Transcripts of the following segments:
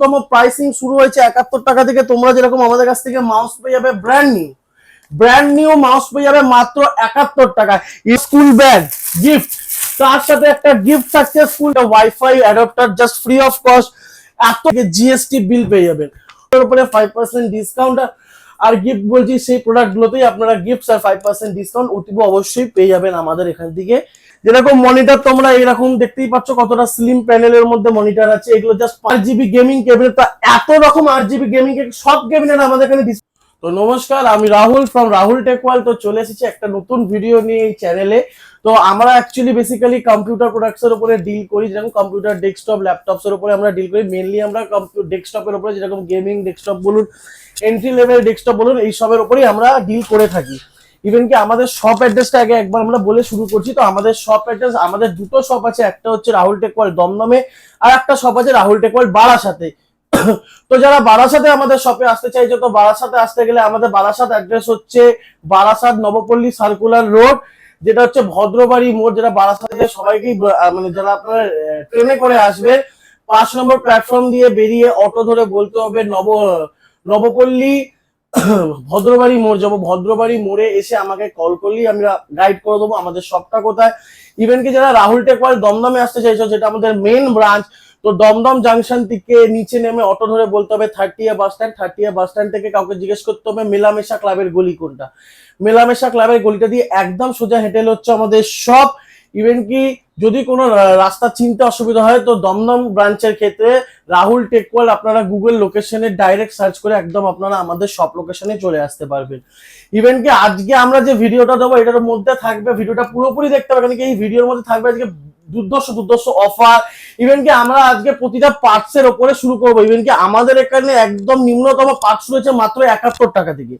তম প্রাইসিং শুরু হয়েছে একাত্তর টাকা থেকে। তোমরা যেরকম আমাদের কাছ থেকে মাউস পেয়ে যাবে brand new brand new mouse পেয়ে যাবে মাত্র একাত্তর টাকায়। স্কুল ব্যাগ গিফট তার সাথে একটা গিফট থাকছে school wifi adapter just free of cost এত জিএসটি বিল পেয়ে যাবেন। ওর উপরে ফাইভ পার্সেন্ট ডিসকাউন্ট আর গিফট বলছি, সেই প্রোডাক্ট গুলোতেই আপনারা গিফট আর ফাইভ পার্সেন্ট ডিসকাউন্ট অতীব অবশ্যই পেয়ে যাবেন আমাদের এখান থেকে। যেরকম মনিটর তোমরা এরকম দেখতেই পাচ্ছ কতটা স্লিম প্যানেলের মধ্যে মনিটর আছে। এগুলো জাস্ট পাঁচ জিবি গেমিং ক্যাবিনেট তা এত রকম আট জিবি গেমিং সব ক্যাবিনেট আমাদের এখানে তো নমস্কার, আমি রাহুল ফ্রম রাহুল টেকওয়াল তো চলে এসেছি একটা নতুন ভিডিও নিয়ে এই চ্যানেলে তো আমরা অ্যাকচুয়ালি বেসিক্যালি কম্পিউটার প্রোডাক্টস এর উপরে ডিল করি, যেরকম কম্পিউটার ডেস্কটপ ল্যাপটপস এর উপরে আমরা ডিল করি। মেনলি আমরা ডেস্কটপের উপরে যেরকম গেমিং ডেস্কটপ বলুন এন্ট্রি লেভেল ডেস্কটপ বলুন এইসবের উপরেই আমরা ডিল করে থাকি। ইভেন কি আমাদের শপ অ্যাড্রেসটা আগে একবার আমরা বলে শুরু করছি, তো আমাদের শপ অ্যাড্রেস আমাদের দুটো শপ আছে, একটা হচ্ছে রাহুল টেকওয়াল দমদমে, আর একটা শপ আছে রাহুল টেকওয়াল বারাসাতে। তো যারা বারাসাতে আমাদের শপে আসতে চাইছে, তো বারাসাতে আসতে গেলে আমাদের বারাসাত অ্যাড্রেস হচ্ছে বারাসাত নবপল্লী সার্কুলার রোড যেটা হচ্ছে ভদ্রবাড়ি মোড়, যেটা বারাসাতে সবাইকেই মানে যারা আপনার ট্রেনে করে আসবে, পাঁচ নম্বর প্ল্যাটফর্ম দিয়ে বেরিয়ে অটো ধরে বলতে হবে নব, নবপল্লী ভদ্রবাড়ি মোড় যাব। ভদ্রবাড়ি মোড়ে এসে আমাকে কল করলেই আমরা গাইড করে দেবো আমাদের শপটা কোথায়। ইভেন কি যারা রাহুল টেকওয়াল দমদমে আসতে চাইছো, যেটা আমাদের মেন ব্রাঞ্চ তো দমদম জাংশন থেকে নিচে নেমে অটো ধরে বলতে হবে থার্টিয়া বাস স্ট্যান্ড থার্টিয়া বাস স্ট্যান্ড থেকে কাউকে জিজ্ঞেস করতে হবে মেলামেশা ক্লাবের গলি কোনটা। মেলামেশা ক্লাবের গলিটা দিয়ে একদম সোজা হেঁটে হচ্ছে আমাদের সব ইভেন কি যদি কোনো রাস্তা চিনতে অসুবিধা হয়, তো দমদম ব্রাঞ্চের ক্ষেত্রে রাহুল টেকওয়াল আপনারা গুগল লোকেশনে ডাইরেক্ট সার্চ করে একদম আপনারা আমাদের সব লোকেশনে চলে আসতে পারবেন। ইভেন কি আজকে আমরা যে ভিডিওটা দেবো, এটার মধ্যে থাকবে, ভিডিওটা পুরোপুরি দেখতে পাবেন কি এই ভিডিওর মধ্যে থাকবে আজকে দুর্দর্শ দুর্দর্শ অফার ইভেন কি আমরা আজকে প্রতিটা পার্টস এর ওপরে শুরু করব। ইভেন কি আমাদের এখানে একদম নিম্নতম পার্টস রয়েছে মাত্র একাত্তর টাকা থেকে।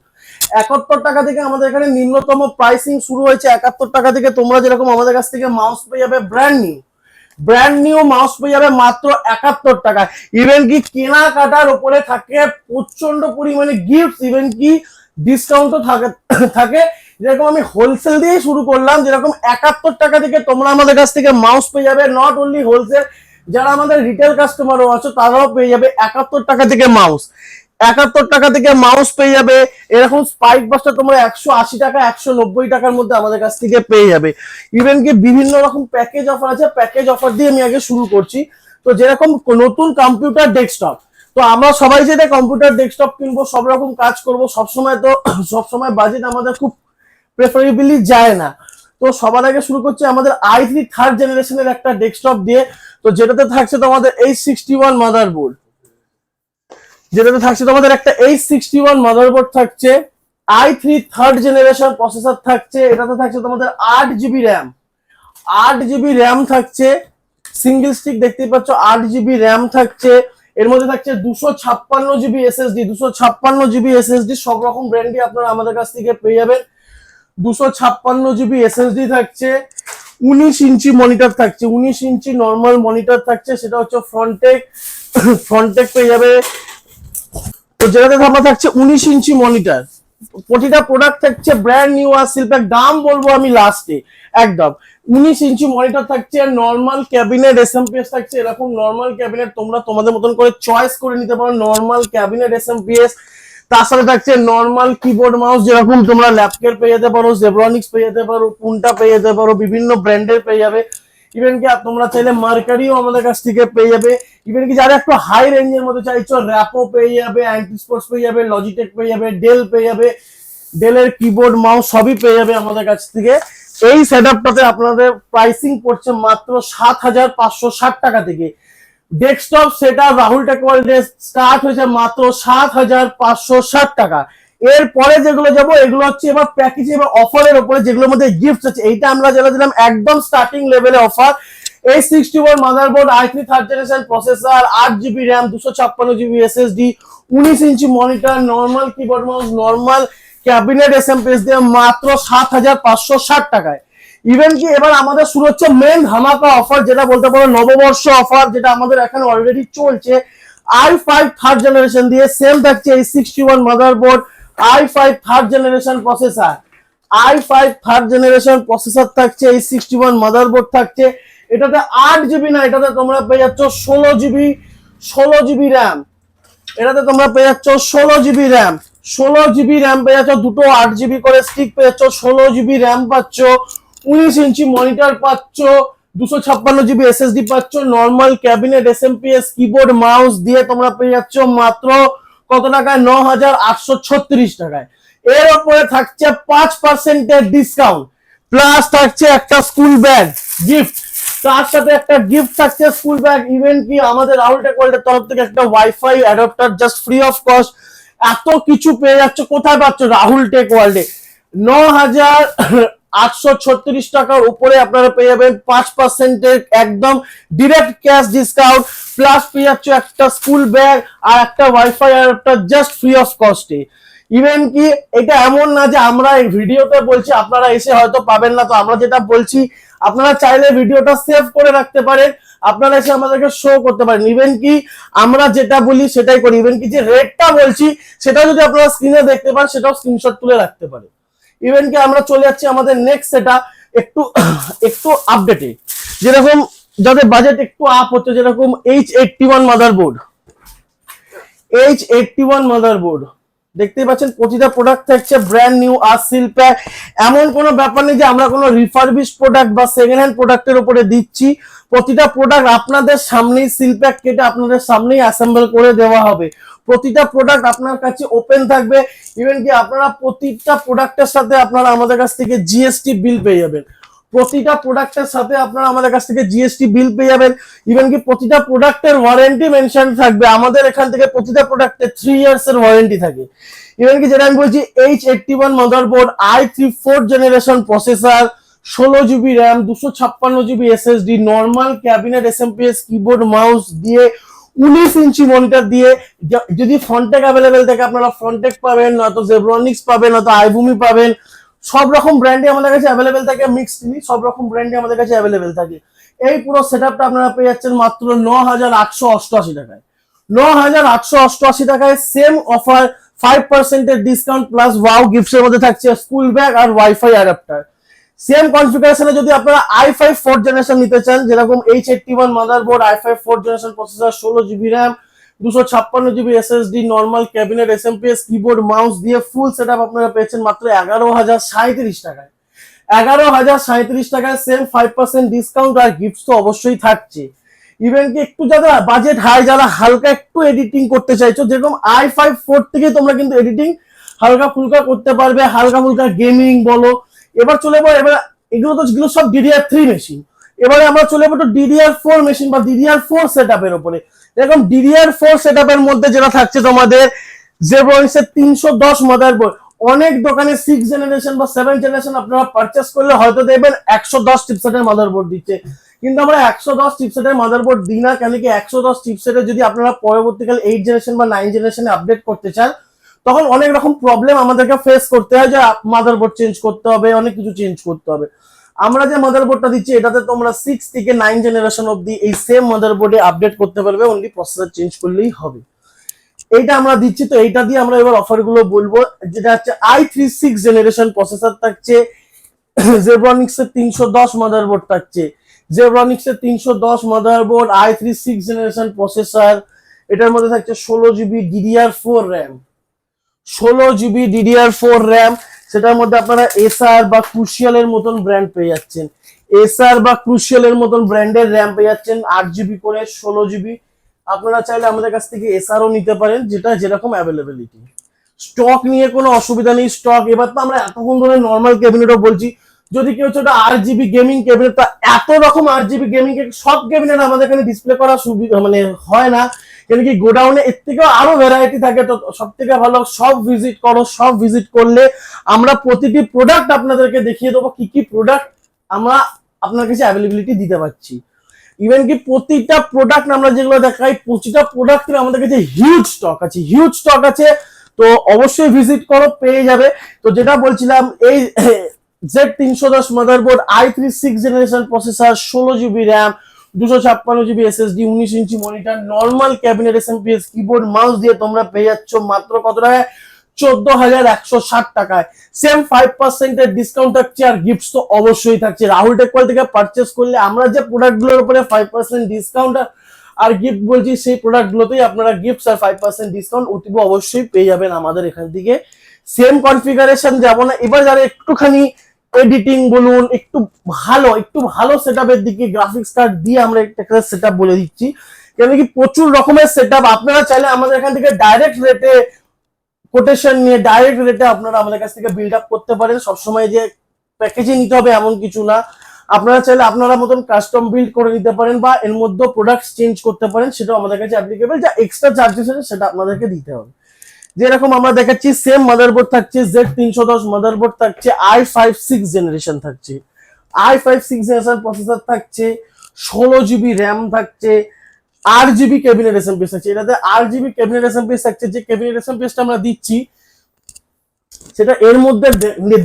একাত্তর টাকা থেকে আমাদের এখানে নিম্নতম প্রাইসিং শুরু হয়েছে একাত্তর টাকা থেকে। তোমরা যেরকম আমাদের কাছ থেকে মাউস পেয়ে যাবে brand new brand new mouse পেয়ে যাবে মাত্র একাত্তর টাকা। ইভেন কি কেনাকাটার উপরে থাকে প্রচণ্ড পরিমাণে গিফট ইভেন কি ডিসকাউন্টও থাকে থাকে। যেরকম আমি হোলসেল দিয়ে শুরু করলাম, যেরকম একাত্তর টাকা থেকে তোমরা আমাদের কাছ থেকে মাউস পেয়ে যাবে নট অনলি হোলসেল যারা আমাদের রিটেল কাস্টমারও আছো, তারাও পেয়ে যাবে একাত্তর টাকা থেকে মাউস একাত্তর টাকা থেকে মাউস পেয়ে যাবে। এরকম স্পাইক বাসটা তোমরা একশো আশি টাকা, একশো নব্বই টাকার মধ্যে আমাদের কাছ থেকে পেয়ে যাবে। ইভেন কি বিভিন্ন রকম প্যাকেজ অফার আছে প্যাকেজ অফার দিয়ে আমি আগে শুরু করছি। তো যেরকম নতুন কম্পিউটার ডেস্কটপ তো আমরা সবাই যেটা কম্পিউটার ডেস্কটপ কিনবো, সব রকম কাজ করব সবসময় তো সবসময় বাজেট আমাদের খুব প্রেফারেবলি যায় না। তো সবার আগে শুরু করছে আমাদের আই থ্রি থার্ড জেনারেশনের একটা ডেস্কটপ দিয়ে। তো যেটাতে থাকছে তোমাদের H sixty one motherboard যেটাতে থাকছে তোমাদের একটা এইচ সিক্সটি ওয়ান মাদারবোর্ড থাকছে I three third generation processor থাকছে, এটাতে থাকছে তোমাদের আট জিবি র্যাম আট জিবি র্যাম থাকছে সিঙ্গেল স্টিক দেখতেই পাচ্ছ আট জিবি র্যাম থাকছে, এর মধ্যে থাকছে দুশো ছাপ্পান্ন জিবি এসএসডি দুশো ছাপ্পান্ন জিবি এসএসডি সব রকম ব্র্যান্ডই আপনারা আমাদের কাছ থেকে পেয়ে যাবেন। দুশো ছাপ্পান্ন জিবি এসএসডি থাকছে, উনিশ ইঞ্চি মনিটর থাকছে, উনিশ ইঞ্চি নর্মাল মনিটর থাকছে, সেটা হচ্ছে ফ্রন্টেক ফ্রন্টেক পেয়ে যাবে। তো যেটাতে আমরা থাকছে উনিশ ইঞ্চি মনিটর। প্রতিটা প্রোডাক্ট থাকছে ব্র্যান্ড নিউ আর শিল্পের দাম বলব আমি লাস্টে একদম। উনিশ ইঞ্চি মনিটর থাকছে নর্মাল ক্যাবিনেট এসএমপিএস থাকছে, এরকম নর্মাল ক্যাবিনেট তোমরা তোমাদের মতন করে চয়েস করে নিতে পারো। নর্মাল ক্যাবিনেট এসএমপিএস তার সাথে থাকছে নর্মাল কিবোর্ড মাউস যেরকম তোমরা ল্যাপকের পেয়ে যেতে পারো জেব্রনিক্স পেয়ে যেতে পারো পুনটা পেয়ে যেতে পারো, বিভিন্ন ব্র্যান্ডের পেয়ে যাবে। ইভেন কি তোমরা চাইলে মার্কারিও আমাদের কাছ থেকে পেয়ে যাবে। ইভেন কি যারা একটু হাই রেঞ্জের মধ্যে চাইছো র্যাপো পেয়ে যাবে অ্যান্টি স্পোর্টস পেয়ে যাবে লজিটেক পেয়ে যাবে ডেল পেয়ে যাবে ডেলের কিবোর্ড মাউস সবই পেয়ে যাবে আমাদের কাছ থেকে। এই সেট আপটাতে আপনাদের প্রাইসিং পড়ছে মাত্র সাত হাজার পাঁচশো ষাট টাকা থেকে। ডেস্কটপ সেটা রাহুল টেকওয়াল স্টার্ট হয়েছে মাত্র সাত হাজার পাঁচশো ষাট টাকা। এরপরে যেগুলো যাব, এগুলো হচ্ছে এবার প্যাকেজ এবার অফারের উপরে যেগুলোর মধ্যে গিফট আছে এইটা আমরা যেটা দিলাম একদম স্টার্টিং লেভেলে অফার এই sixty one motherboard I three third generation processor আট জিবি র্যাম দুশো ছাপ্পান্ন জিবি এসএসডি উনিশ ইঞ্চি monitor normal keyboard mouse normal cabinet SMPS দিয়ে মাত্র সাত হাজার পাঁচশো ষাট টাকায়। ইভেন কি এবার আমাদের শুরু হচ্ছে মেন ধামাকা অফার যেটা বলতে পারো নববর্ষ অফার যেটা আমাদের এখানে অলরেডি চলছে। আই ফাইভ থার্ড জেনারেশন দিয়ে সেম থাকছে এই sixty one motherboard I five third generation processor I five third generation processor থাকছে এই সিক্সটি ওয়ান মাদারবোর্ড থাকছে। এটাতে আট জিবি না, এটাতে তোমরা পেয়ে যাচ্ছ ষোলো জিবি ষোলো জিবি র্যাম এটাতে তোমরা পেয়ে যাচ্ছ ষোলো জিবি র্যাম ষোলো জিবি র্যাম পেয়ে যাচ্ছ, দুটো আট জিবি করে স্টিক পেয়ে যাচ্ছ, ষোলো জিবি র্যাম পাচ্ছ, উনিশ ইঞ্চি মনিটর পাচ্ছ, দুশো ছাপ্পান্ন জিবি এসএসডি পাচ্ছ normal cabinet S M P S keyboard mouse দিয়ে তোমরা পেয়ে যাচ্ছ মাত্র কত টাকায়? ন হাজার আটশো ছত্রিশ টাকায়। এর উপরে থাকছে পাঁচ পার্সেন্টের ডিসকাউন্ট প্লাস থাকছে একটা স্কুল ব্যাগ গিফট তার সাথে একটা গিফট থাকছে স্কুল ব্যাগ ইভেন কি আমাদের রাহুল টেক ওয়ার্ল্ডের তরফ থেকে একটা wifi adapter just free of cost এত কিছু পেয়ে যাচ্ছে, কোথায় পাচ্ছ রাহুল টেক ওয়ার্ল্ডে ন হাজার আটশো ছত্রিশ টাকার উপরে আপনারা পেয়ে যাবেন পাঁচ পার্সেন্টের একদম ডিরেক্ট ক্যাশ ডিসকাউন্ট প্লাস পেয়ে যাচ্ছ একটা স্কুল ব্যাগ আর একটা wifi adapter just free of কস্টে even কি এটা এমন না যে আমরা এই ভিডিওতে বলছি, আপনারা এসে হয়তো পাবেন না। তো আমরা যেটা বলছি, আপনারা চাইলে ভিডিওটা সেভ করে রাখতে পারেন, আপনারা এসে আমাদেরকে শো করতে পারেন। ইভেন কি আমরা যেটা বলি সেটাই করি। ইভেন কি যে রেটটা বলছি, সেটা যদি আপনারা স্ক্রিনে দেখতে পান, সেটাও স্ক্রিনশট তুলে রাখতে পারেন। ইভেন কি আমরা চলে যাচ্ছি আমাদের নেক্সট সেটা একটু একটু আপডেটে যেরকম যাদের বাজেট একটু আপ হচ্ছে, যেরকম H eighty one motherboard H eighty one motherboard দেখতেই পাচ্ছেন, প্রতিটা প্রোডাক্ট থাকছে ব্র্যান্ড নিউ আর প্যাক এমন কোনো ব্যাপার নেই যে আমরা কোনো রিফারবিশ প্রোডাক্ট বা সেকেন্ড হ্যান্ড প্রোডাক্টের উপরে দিচ্ছি। প্রতিটা প্রোডাক্ট আপনাদের সামনেই প্যাক কেটে আপনাদের সামনেই অ্যাসেম্বল করে দেওয়া হবে। প্রতিটা প্রোডাক্ট আপনার কাছে ওপেন থাকবে। ইভেন কি আপনারা প্রতিটা প্রোডাক্টের সাথে আপনারা আমাদের কাছ থেকে জিএসটি বিল পেয়ে যাবেন। প্রতিটা প্রোডাক্টের সাথে আপনারা আমাদের কাছ থেকে জিএসটি বিল পেয়ে যাবেন। ইভেন কি প্রতিটা প্রোডাক্টের ওয়ারেন্টি মেনশন থাকবে। আমাদের এখান থেকে প্রতিটা প্রোডাক্টে থ্রি ইয়ার্স এর ওয়ারেন্টি থাকে। ইভেন কি যেটা আমি বলছি H eighty one motherboard I three four generation processor ষোলো জিবি র্যাম দুশো ছাপ্পান্ন GB SSD normal cabinet S keyboard mouse দিয়ে উনিশ ইঞ্চি মনিটর দিয়ে যদি ফ্রন্টেক অ্যাভেলেবেল থাকে, আপনারা ফ্রন্টেক পাবেন নয়তো জেব্রনিক্স পাবেন নয়তো আইভূমি পাবেন। সব রকম ব্র্যান্ডে আমাদের কাছে অ্যাভেলেবেল থাকে মিক্সড টিভি সব রকম ব্র্যান্ডে আমাদের কাছে অ্যাভেলেবেল থাকে। এই পুরো সেটআপটা আপনারা পেয়ে যাচ্ছেন মাত্র ন হাজার আটশো অষ্টআশি টাকায়। ন হাজার আটশো অষ্টআশি টাকায় সেম অফার ফাইভ পার্সেন্টের ডিসকাউন্ট প্লাস ওয়াও গিফটের মধ্যে থাকছে স্কুল ব্যাগ আর ওয়াইফাই অ্যাডাপ্টার সেম কনফিগারেশনে যদি আপনারা আই ফাইভ ফোর্থ জেনারেশন নিতে চান, যেরকম H eighty one motherboard I five fourth generation processor ষোলো জিবি র্যাম দুশো ছাপ্পান্ন GB SSD normal cabinet S MPS keyboard mouse দিয়ে ফুল সেট আপনারা পেয়েছেন মাত্র এগারো হাজার সাঁত্রিশ টাকায়। এগারো হাজার সাঁত্রিশ টাকায় সেম ফাইভ পার্সেন্ট ডিসকাউন্ট আর গিফট তো অবশ্যই থাকছে। ইভেন কি একটু যারা বাজেট হাই যারা হালকা একটু এডিটিং করতে চাইছো, যেরকম আই ফাইভ ফোর থেকে তোমরা কিন্তু এডিটিং হালকা ফুলকা করতে পারবে হালকা ফুলকা গেমিং বলো এবার চলে যাব, এবার এগুলো তো এগুলো সব ডিডিআর থ্রি মেশিন এবারে আমরা চলে যাব ডিডিআর ফোর মেশিন বা ডিডিআর ফোর সেট আপের উপরে। এরকম ডিডিআর ফোর সেট আপের মধ্যে যেটা থাকছে তোমাদের জেব্রনিক্স এর তিনশো দশ মাদারবোর্ড অনেক দোকানে সিক্স জেনারেশন বা সেভেন জেনারেশন আপনারা পারচেস করলে হয়তো দেখবেন একশো দশ চিপসেটের মাদারবোর্ড দিচ্ছে। কিন্তু আমরা একশো দশ চিপসেটের মাদারবোর্ড দিই না, কেন কি একশো দশ চিপসেটে যদি আপনারা পরবর্তীকালে এইট জেনারেশন বা নাইন জেনারেশনে আপডেট করতে চান তখন অনেক রকম প্রবলেম আমাদেরকে ফেস করতে হয় যে মাদারবোর্ড চেঞ্জ করতে হবে, অনেক কিছু চেঞ্জ করতে হবে। আমরা যে মাদারবোর্ডটা দিচ্ছি, এটাতে তোমরা সিক্স থেকে নাইন জেনারেশন অব্দি এই সেম মাদারবোর্ডে আপডেট করতে পারবে অনলি প্রসেসর চেঞ্জ করলেই হবে। এইটা আমরা দিচ্ছি, তো এইটা দিয়ে আমরা এবার অফারগুলো বলব। যেটা হচ্ছে I three six generation processor থাকছে জেব্রনিক্স এর তিনশো দশ মাদারবোর্ড থাকছে। জেব্রনিক্স এর তিনশো দশ motherboard I three six generation processor এটার মধ্যে থাকছে ষোলো জিবি ডিডিআর ফোর র্যাম ষোলো জিবি ডিডিআর ফোর র্যাম সেটার মধ্যে আপনারা এসআর বা ক্রুশিয়ালের মতন ব্র্যান্ড পেয়ে যাচ্ছেন। এসআর বা ক্রুশিয়ালের মতন ব্র্যান্ডের র্যাম পেয়ে যাচ্ছেন, আট জিবি করে ষোলো জিবি আপনারা চাইলে আমাদের কাছ থেকে এসআরও নিতে পারেন, যেটা যেরকম অ্যাভেলেবিলিটি স্টক নিয়ে কোনো অসুবিধা নেই স্টক এবার তো আমরা এতক্ষণ ধরে নর্মাল ক্যাবিনেটও বলছি, যদি কেউ ছোট আর জিবি গেমিং ক্যাবিনেট এত রকম আর জিবি গেমিং সব ক্যাবিনেট আমাদের এখানে ডিসপ্লে করা সুবিধা মানে হয় না। কেন কি গোডাউনে এর থেকেও আরও ভ্যারাইটি থাকে। তো সব থেকে ভালো সব ভিজিট করো, সব ভিজিট করলে আমরা প্রতিটি প্রোডাক্ট আপনাদেরকে দেখিয়ে দেবো কি কি প্রোডাক্ট আমরা আপনার কাছে অ্যাভেলেবিলিটি দিতে পারছি। ইভেন কি প্রতিটা প্রোডাক্ট আমরা যেগুলো দেখাই, প্রতিটা প্রোডাক্টের আমাদের কাছে হিউজ স্টক আছে হিউজ স্টক আছে। তো অবশ্যই ভিজিট করো, পেয়ে যাবে। তো যেটা বলছিলাম, এই জেড তিনশো দশ motherboard I three six generation processor ষোলো জিবি র্যাম দুশো ছাপ্পান্ন জিবি এসএসডি উনিশ ইঞ্চি monitor normal cabinet S MPS keyboard mouse দিয়ে তোমরা পেয়ে যাচ্ছ মাত্র কত টাকায়? চোদ্দ হাজার একশো ষাট টাকায়। সেম ফাইভ পার্সেন্টের ডিসকাউন্ট থাকছে আর গিফটস তো অবশ্যই থাকছে। রাহুল টেকওয়াল থেকে পারচেস করলে আমরা যে প্রোডাক্টগুলোর উপরে ফাইভ পার্সেন্ট ডিসকাউন্ট আর গিফট বলছি, সেই প্রোডাক্ট গুলোতেই আপনারা গিফট আর ফাইভ পার্সেন্ট ডিসকাউন্ট অতীব অবশ্যই পেয়ে যাবেন আমাদের এখান থেকে। সেম কনফিগারেশন যাব না এবার যারা একটুখানি এডিটিং বলুন, একটু ভালো একটু ভালো সেটআপের দিকে গ্রাফিক্স কার্ড দিয়ে আমরা একটা সেটআপ বলে দিচ্ছি। কেন কি প্রচুর রকমের সেটআপ আপনারা চাইলে আমাদের এখান থেকে ডাইরেক্ট রেটে কোটেশন নিয়ে ডাইরেক্ট রেটে আপনারা আমাদের কাছ থেকে বিল্ড আপ করতে পারেন। সবসময় যে প্যাকেজে নিতে হবে এমন কিছু না। আপনারা চাইলে আপনারা মতন কাস্টম বিল্ড করে নিতে পারেন বা এর মধ্যে প্রোডাক্টস চেঞ্জ করতে পারেন, সেটাও আমাদের কাছে অ্যাপ্লিকেবল যা এক্সট্রা চার্জেস আছে, সেটা আপনাদেরকে দিতে হবে। যেরকম আমরা দেখাচ্ছি সেম মাদারবোর্ড থাকছে জেড তিনশো দশ মাদারবোর্ড থাকছে আই ফাইভ সিক্স জেনারেশন থাকছে। I five six generation processor থাকছে, ষোলো জিবি র্যাম থাকছে, আট জিবি ক্যাবিনেট এসএমপিএস থাকছে। এটাতে আট জিবি ক্যাবিনেট এসএমপিএস থাকছে, যে ক্যাবিনেট এসএমপিএসটা আমরা দিচ্ছি, সেটা এর মধ্যে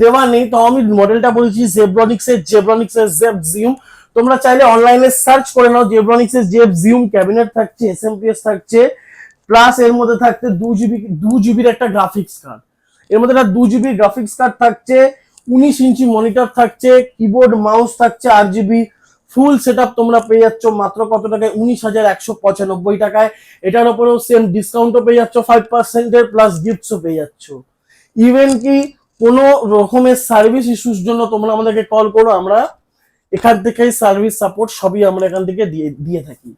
দেওয়া নেই। তো আমি মডেলটা বলছি জেব্রনিক্স এর জেব্রনিক্স এর জেব জিউম তোমরা চাইলে অনলাইনে সার্চ করে নাও জেব্রনিক্স এর জেব জিউম ক্যাবিনেট থাকছে এসএমপিএস থাকছে। প্লাস এর মধ্যে থাকছে দু জিবি দু জিবির একটা গ্রাফিক্স কার্ড এর মধ্যে একটা দু জিবি গ্রাফিক্স কার্ড থাকছে, উনিশ ইঞ্চি মনিটর থাকছে কিবোর্ড মাউস থাকছে আট জিবি ফুল সেট তোমরা পেয়ে যাচ্ছ মাত্র কত টাকায়? উনিশ হাজার একশো পঁচানব্বই টাকায়। এটার উপরেও সেম ডিসকাউন্টও পেয়ে যাচ্ছ ফাইভ পার্সেন্টের প্লাস গিফটসও পেয়ে যাচ্ছ। ইভেন কি কোনো রকমের সার্ভিস ইস্যুর জন্য তোমরা আমাদেরকে কল করো, আমরা এখান থেকেই সার্ভিস সাপোর্ট সবই আমরা এখান থেকে দিয়ে দিয়ে থাকি।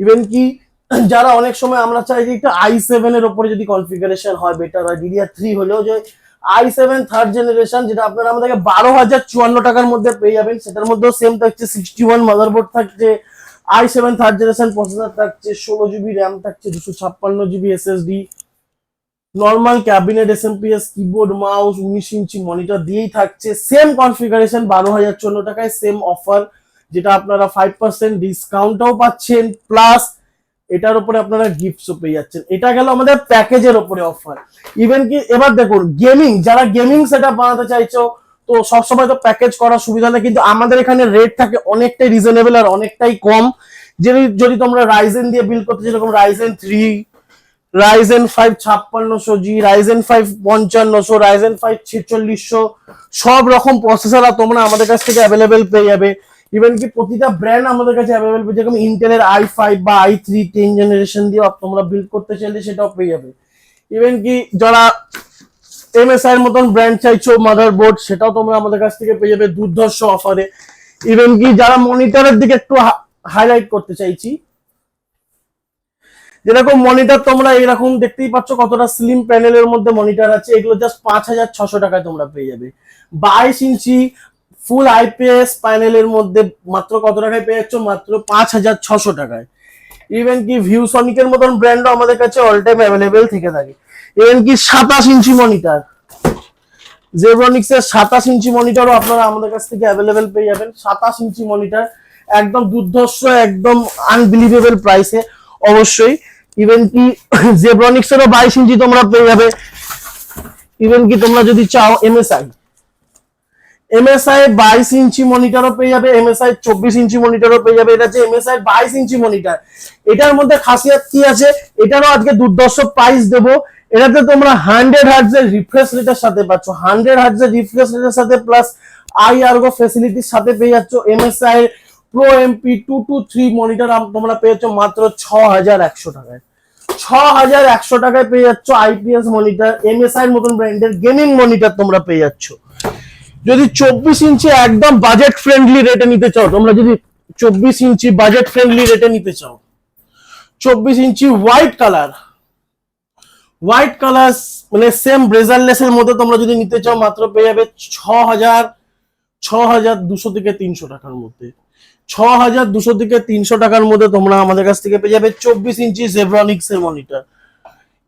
ইভেন কি যারা অনেক সময় আমরা চাই যে একটু আই সেভেন এর উপরে যদি কনফিগারেশন হয় বেটার হয় ডিডিআর থ্রি হলেও যে আই সেভেন থার্ড জেনারেশন যেটা আপনারা আমাদেরকে বারো হাজার চুয়ান্ন টাকার মধ্যে পেয়ে যাবেন, সেটার মধ্যেও সেম থাকছে সিক্সটি ওয়ান মাদারবোর্ড থাকছে I seven third generation processor থাকছে, ষোলো জিবি র্যাম থাকছে, দুশো ছাপ্পান্ন GB SSD normal cabinet S SMPS keyboard mouse উনিশ ইঞ্চি মনিটর দিয়েই থাকছে সেম কনফিগারেশন বারো হাজার চুয়ান্ন টাকায় সেম অফার যেটা আপনারা ফাইভ পার্সেন্ট ডিসকাউন্টও পাচ্ছেন প্লাস এটার উপরে আপনারা গিফটসও পেয়ে যাচ্ছেন। এটা গেল আমাদের প্যাকেজের উপরে অফার ইভেন কি, এবার দেখুন গেমিং যারা গেমিং সেটা বানাতে চাইছো, তো সবসময় তো প্যাকেজ করার সুবিধা নেই, কিন্তু আমাদের এখানে রেট থাকে অনেকটাই রিজনেবল আর অনেকটাই কম। যদি যদি তোমরা রাইজেন দিয়ে বিল করতে যেরকম রাইজেন থ্রি রাইজেন ফাইভ ছাপ্পান্নশো জি রাইজেন ফাইভ পঞ্চান্নশো রাইজেন ফাইভ ছেচল্লিশশো, সব রকম প্রসেসর তোমরা আমাদের কাছ থেকে অ্যাভেলেবেল পেয়ে যাবে। ইভেন কি প্রতিটা ব্র্যান্ড আমাদের কাছে অ্যাভেলেবেল পেয়ে যেরকম ইন্টেলের আই ফাইভ বা আই থ্রি টেন জেনারেশন দিয়ে তোমরা বিল্ড করতে চাইলে সেটাও পেয়ে যাবে। ইভেন কি যারা এমএসআই এর মতন ব্র্যান্ড চাইছো মাদারবোর্ড সেটাও তোমরা আমাদের কাছ থেকে পেয়ে যাবে দুর্ধর্ষ অফারে ইভেন কি যারা মনিটরের দিকে একটু হাইলাইট করতে চাইছি, যেরকম মনিটর তোমরা এরকম দেখতেই পাচ্ছ কতটা স্লিম প্যানেলের মধ্যে মনিটর আছে, এগুলো জাস্ট পাঁচ হাজার ছশো টাকায় তোমরা পেয়ে যাবে। বাইশ ইঞ্চি ফুল আইপিএস প্যানেলের মধ্যে মাত্র কত টাকায় পেয়ে যাচ্ছ? মাত্র পাঁচ হাজার ছশো টাকায়। ইভেন কি ভিউ সনিকের মতন ব্র্যান্ডও আমাদের কাছে অল টাইম অ্যাভেলেবেল থেকে থাকে। ইভেন কি সাতাশ ইঞ্চি মনিটর জেব্রনিক্স এর সাতাশ ইঞ্চি মনিটরও আপনারা আমাদের কাছ থেকে অ্যাভেলেবেল পেয়ে যাবেন। সাতাশ ইঞ্চি মনিটর একদম দুর্ধর্ষ, একদম আনবিলিভেবল প্রাইসে অবশ্যই ইভেন কি জেব্রনিক্স এরও বাইশ ইঞ্চি তোমরা পেয়ে যাবে। ইভেন কি তোমরা যদি চাও এমএসআই এমএসআই বাইশ ইঞ্চি মনিটরও পেয়ে যাবে এমএসআই চব্বিশ ইঞ্চি মনিটরও পেয়ে যাবে, এটা হচ্ছে এমএসআই বাইশ ইঞ্চি মনিটর। এটার মধ্যে খাসিয়াত কি আছে? এটারও আজকে দুর্দর্শ প্রাইস দেবো। এটাতে তোমরা হান্ড্রেড হার্টজ এর রিফ্রেশ রেটের সাথে পাচ্ছ। হান্ড্রেড হার্টজ এর রিফ্রেশ রেটের সাথে প্লাস আই আর্গো ফেসিলিটির সাথে পেয়ে যাচ্ছ। MSI Pro MP two two three monitor তোমরা পেয়ে যাচ্ছ মাত্র ছ হাজার একশো টাকায়। ছ হাজার একশো টাকায় পেয়ে যাচ্ছ আইপিএস মনিটর এমএসআই এর মতন ব্র্যান্ডের গেমিং মনিটর তোমরা পেয়ে যাচ্ছ। যদি চব্বিশ ইঞ্চি একদম বাজেট ফ্রেন্ডলি রেটে নিতে চাও, তোমরা যদি চব্বিশ ইঞ্চি বাজেট ফ্রেন্ডলি রেটে নিতে চাও, চব্বিশ ইঞ্চি হোয়াইট কালার হোয়াইট কালার মানে সেম ব্রেজারলেস এর মধ্যে তোমরা যদি নিতে চাও, মাত্র পেয়ে যাবে ছ হাজার ছ হাজার দুশো থেকে তিনশো টাকার মধ্যে। ছ হাজার দুশো থেকে তিনশো টাকার মধ্যে তোমরা আমাদের কাছ থেকে পেয়ে যাবে চব্বিশ ইঞ্চি জেব্রনিক্স এর মনিটর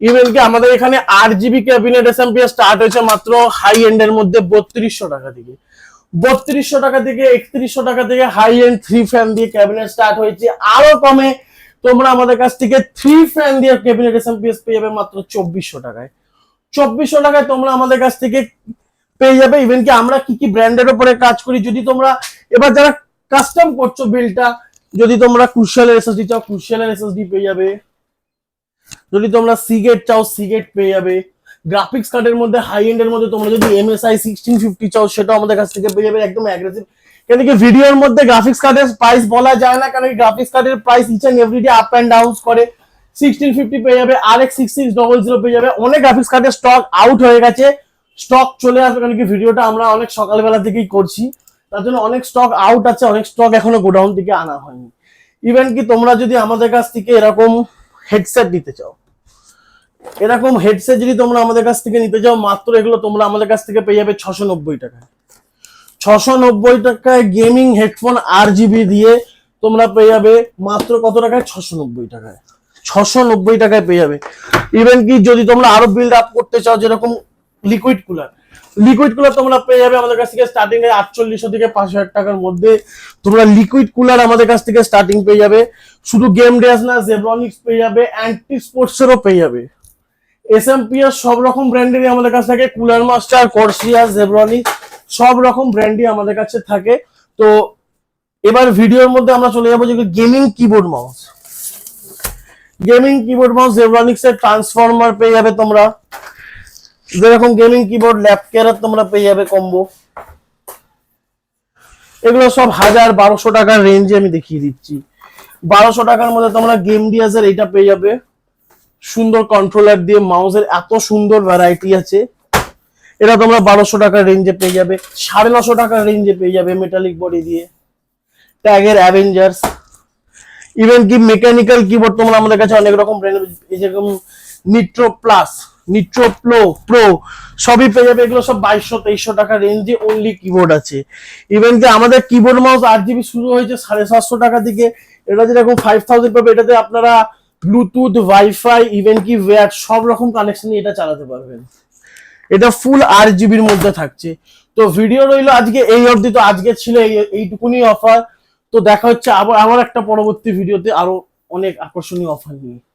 ইভেন কি আমাদের এখানে আট জিবি ক্যাবিনেট এসএমপি স্টার্ট হয়েছে মাত্র হাই এন্ড এর মধ্যে বত্রিশশো টাকা থেকে। বত্রিশশো টাকা থেকে একত্রিশশো টাকা থেকে হাই এন্ড থ্রি ফ্যান দিয়ে ক্যাবিনেট স্টার্ট হয়েছে। আরও কমে তোমরা আমাদের কাছ থেকে থ্রি ফ্যান দিয়ে ক্যাবিনেট এসএমপিএস পেয়ে যাবে মাত্র চব্বিশশো টাকায়। চব্বিশশো টাকায় তোমরা আমাদের কাছ থেকে পেয়ে যাবে। ইভেন কি আমরা কি কি ব্র্যান্ডের উপরে কাজ করি, যদি তোমরা এবার যারা কাস্টম করছ বিলটা যদি তোমরা ক্রুশিয়ালের এসএসডি চাও ক্রুশিয়ালের এসএসডি পেয়ে যাবে। যদি তোমরা সিগেট চাও সিগেট পেয়ে যাবে। গ্রাফিক্স কার্ডের মধ্যে হাই এন্ড এর মধ্যে তোমরা যদি এমএসআই সিক্সটিন ফিফটি চাও, সেটাও আমাদের কাছ থেকে পেয়ে যাবে, একদম অ্যাগ্রেসিভ কেন কি ভিডিওর মধ্যে গ্রাফিক্স কার্ডের প্রাইস বলা যায় না, কারণ গ্রাফিক্স কার্ডের price each and every day up and down করে। সিক্সটিন ফিফটি পেয়ে যাবে আর X six six double zero পেয়ে যাবে। অনেক গ্রাফিক্স কার্ডের স্টক আউট হয়ে গেছে। স্টক চলে আসবে, কারণ কি ভিডিওটা আমরা অনেক সকালবেলা থেকেই করছি। তার জন্য অনেক স্টক আউট আছে, অনেক স্টক এখনও গোডাউন থেকে আনা হয়নি। ইভেন কি তোমরা যদি আমাদের কাছ থেকে এরকম হেডসেট নিতে চাও। এরকম হেডসেট যদি তোমরা আমাদের কাছ থেকে নিতে চাও, মাত্র এগুলো তোমরা আমাদের কাছ থেকে পেয়ে যাবে ছশো নব্বই টাকায়। ছশো নব্বই টাকায় গেমিং হেডফোন আর জিবি দিয়ে তোমরা পেয়ে যাবে মাত্র কত টাকায়? ছশো নব্বই টাকায়। ছশো নব্বই টাকায় পেয়ে যাবে। ইভেন কি যদি তোমরা আরও বিল্ড আপ করতে চাও, যেরকম লিকুইড কুলার লিকুইড কুলার তোমরা পেয়ে যাবে আমাদের কাছ থেকে স্টার্টিং এ আটচল্লিশশো থেকে পাঁচ হাজার টাকার মধ্যে। তোমরা লিকুইড কুলার আমাদের কাছ থেকে স্টার্টিং পেয়ে যাবে। শুধু গেম ডেস না জেব্রনিক্স পেয়ে যাবে অ্যান্টি স্পোর্টসেরও পেয়ে যাবে। এস এম পি এর সব রকম ব্র্যান্ডেরই আমাদের কাছে থাকে। কুলার মাস্টার কর্সিয়া জেব্রনিক সব রকম ব্র্যান্ডই আমাদের কাছে থাকে। তো এবার ভিডিওর মধ্যে আমরা চলে যাব যে gaming keyboard mouse gaming keyboard mouse Zebronics এর ট্রান্সফরমার পেয়ে যাবে তোমরা। যেরকম গেমিং কিবোর্ড ল্যাপ কেয়ার তোমরা পেয়ে যাবে কম্বো এগুলো সব হাজার বারোশো টাকার রেঞ্জে আমি দেখিয়ে দিচ্ছি। বারোশো টাকার মধ্যে তোমরা গেম ডিয়াসের এইটা পেয়ে যাবে। সুন্দর কন্ট্রোলার দিয়ে মাউসের এত সুন্দর ভ্যারাইটি আছে। এটা তোমরা বারোশো টাকার রেঞ্জে পেয়ে যাবে। সাড়ে নশো টাকার রেঞ্জে পেয়ে যাবে মেটালিক বডি দিয়ে। ট্যাগের অ্যাভেঞ্জার্স ইভেন কি মেকানিক্যাল কিবোর্ড তোমরা আমাদের কাছে অনেক রকম যেরকম Nitro plus Nitro pro pro সবই পেয়ে যাবে। এগুলো সব বাইশশো, তেইশশো টাকা রেঞ্জে অনলি কিবোর্ড আছে। ইভেন কি আমাদের কিবোর্ড মাউস আট জিবি শুরু হয়েছে সাড়ে সাতশো টাকা থেকে, এটা যেরকম ফাইভ থাউজেন্ড পাবে, এটাতে আপনারা ব্লুটুথ ওয়াইফাই ইভেন কি ওয়্যাট সব রকম কানেকশন এটা চালাতে পারবেন। এটা ফুল আট জিবির মধ্যে থাকছে। তো ভিডিও রইল আজকে, এই অবধি তো আজকে ছিল এই- এইটুকুনি অফার তো দেখা হচ্ছে আবার আমার একটা পরবর্তী ভিডিওতে আরও অনেক আকর্ষণীয় অফার নিয়ে।